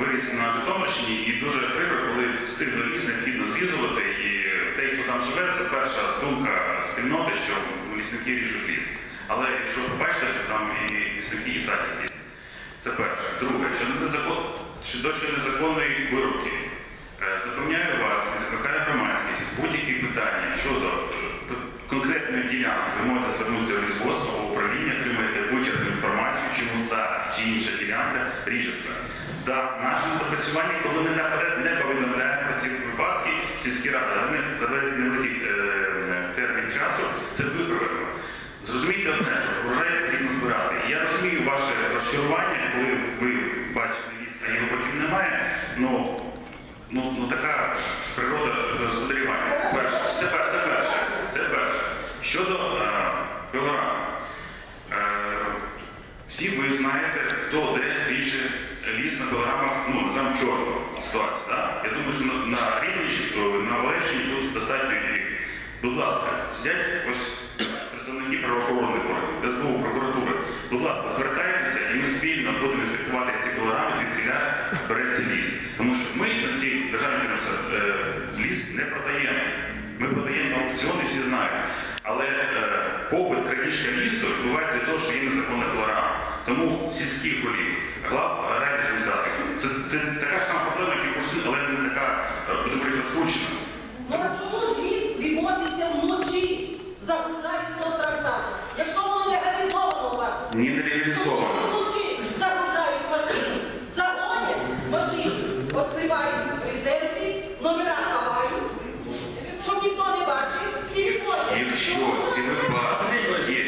виріс на Житомирщині і дуже прикро, коли встигли ліс необхідно зрізувати. І той, хто там живе, це перша думка спільноти, що лісники ріжуть ліс. Але якщо ви бачите, що там і лісники, і садять ліс. Це перше. Друге, щодо, незакон... щодо незаконної вирубки. Е, Запевняю вас і закликаю громадськість будь-які питання щодо е, конкретної ділянки, ви можете звернутися в лісгосп управління, отримаєте вичерпну інформацію, чому ця чи інша ділянка ріжеться. Да, наше допрацювання, коли ми наперед не повідомляємо про ці випадки, сільські ради, але ми за невеликий е, термін часу це виправимо. Зрозумійте одне, що врожай потрібно збирати. Я розумію ваше розчарування, коли ви бачите ліс, а його потім немає. Ну, ну, ну така природа господарювання. Це перше. Це перше. Це перше. Це перше. Щодо е, пилорами. Е, всі ви знаєте, хто де більше ліс на пилорамах, ну, називаємо чорну ситуацію. Да? Я думаю, що на, на Рівненщині, на Олещині тут достатньо їх. Будь ласка, сидять ось представники правоохоронних органів, СБУ, прокуратури. Будь ласка, звертайтеся і ми спільно будемо інспектувати ці пилорами, звідкиля береться ліс. Тому що ми на ці державні підприємства е, ліс не продаємо. Ми продаємо аукціони, всі знають. Але е, попит крадіжка лісу відбувається від того, що є незаконна пилорама. Тому сільські голів, глав райдержадміністрації, це, це така ж сама проблема, як і кожен, але не така, буде будемо говорити. Ну а чому ж ліс відводиться вночі, загружається трасами? Якщо воно легалізовано у вас, Ні, не чому реалізовано. вночі загружають машини, загонять машини, відкривають резерви, номера ховають, щоб ніхто не бачив, і відводять. Якщо ці випадки є,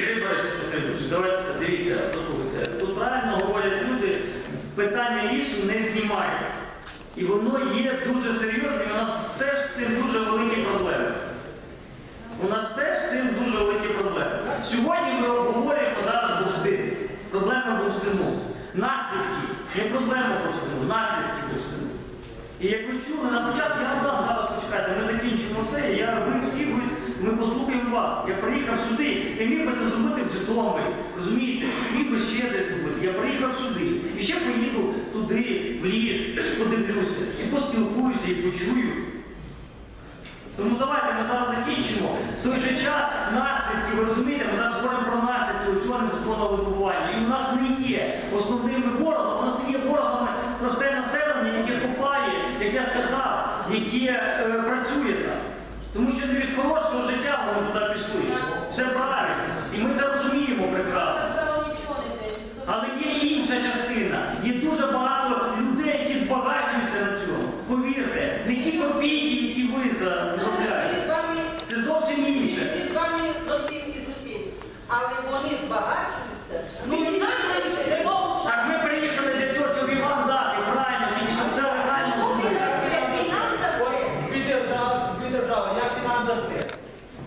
Давайте дивіться, послухайте. Тут правильно говорять люди, питання лісу не знімається. І воно є дуже серйозним, у нас теж з цим дуже великі проблеми. У нас теж з цим дуже великі проблеми. Сьогодні ми обговорюємо зараз бурштин. Проблема бурштину. Наслідки, не проблема бурштину, наслідки бурштину. І як ви чули на початку, я вам дам зараз почекайте, ми закінчимо це, і я, ви всі, ми послухаємо вас. Я приїхав сюди, я міг би це зробити в Житомирі, розумієте? Міг би ще десь зробити. Я приїхав сюди. І ще туди, в ліс, подивлюся, і поспілкуюся, і почую. Тому давайте ми зараз закінчимо. В той же час наслідки, ви розумієте, ми зараз говоримо про наслідки цього незаконного вибування. І у нас не є основними ворогом, у нас є ворогами просте населення, яке копає, як я сказав, яке е, працює там. Тому що не від хорошого життя вони туди пішли. Все правильно. І ми це розуміємо прекрасно. Але є інша частина. Є дуже багато людей, які збагачуються на цьому. Повірте, не ті копійки, які ви Ми заробляєте. з вами, Це зовсім інше. ми з вами зовсім і зовсім. Але вони збагачуються. Ну, не не мовчать. Так ми приїхали для того, щоб і вам дати правильно, тільки щоб це легально Ну, ви було. дасте, і нам дасте. Ви держава, ви держава, як ти нам дасте?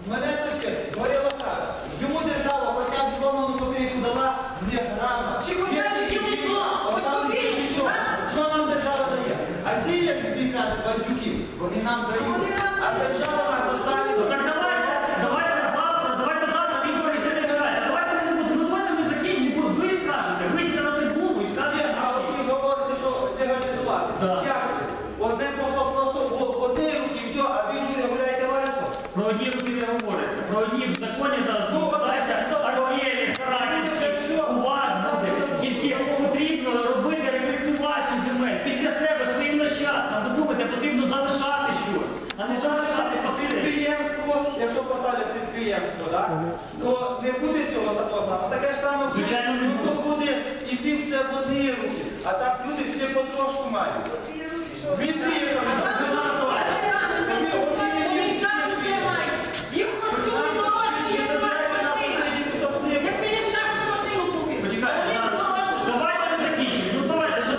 Мене сусід, горіла хата. Йому держава хоча б дому копійку дала, не грама. Чи хоча б Є білий такі, дом, хоч останні копійку, нічого. а? Що нам держава дає? А ці, як ви кажете, бандюки, вони нам дають. Вони нам А дають. держава нас Ну оставила. так давайте, давайте завтра, давайте завтра, він говорить, що не чекає. Давайте ми не будемо, ну давайте ми закинемо, ви скажете, вийдете на трибуну і Ні, скажете. а от ви говорите, що легалізувати. Да. Як це? Одне пішло просто в в одні руки, все, а ви люди гуляєте вальсом. Про одні руки не говориться. Про одні в законі зараз називається ну, артелі, старанівці. У вас буде тільки потрібно робити рекультивацію земель. Після себе своїм нащадкам. Ви думаєте, потрібно залишати щось, а не залишати посилення. Підприємство, якщо поставлять підприємство, да, то не буде цього такого самого. Таке ж саме Звичайно, не ну, то буде. буде іти все в одні руки. А так люди всі потрошку мають. Він приїхав. А ви там зараз все регламент, вони і там все мають. Їх костюми дорожчі, як машини. Як мені щас машину купити. Почекайте, Вони зараз. дорожчі. Давайте ми закінчимо. Ну давайте, що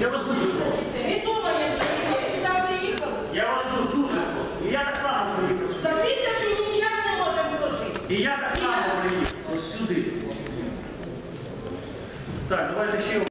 Я вас дуже прошу. Не думається, сюди приїхали. Я вас дуже прошу. І я так само приїхав. За сюди. тисячу ніяк не може вложити. І я так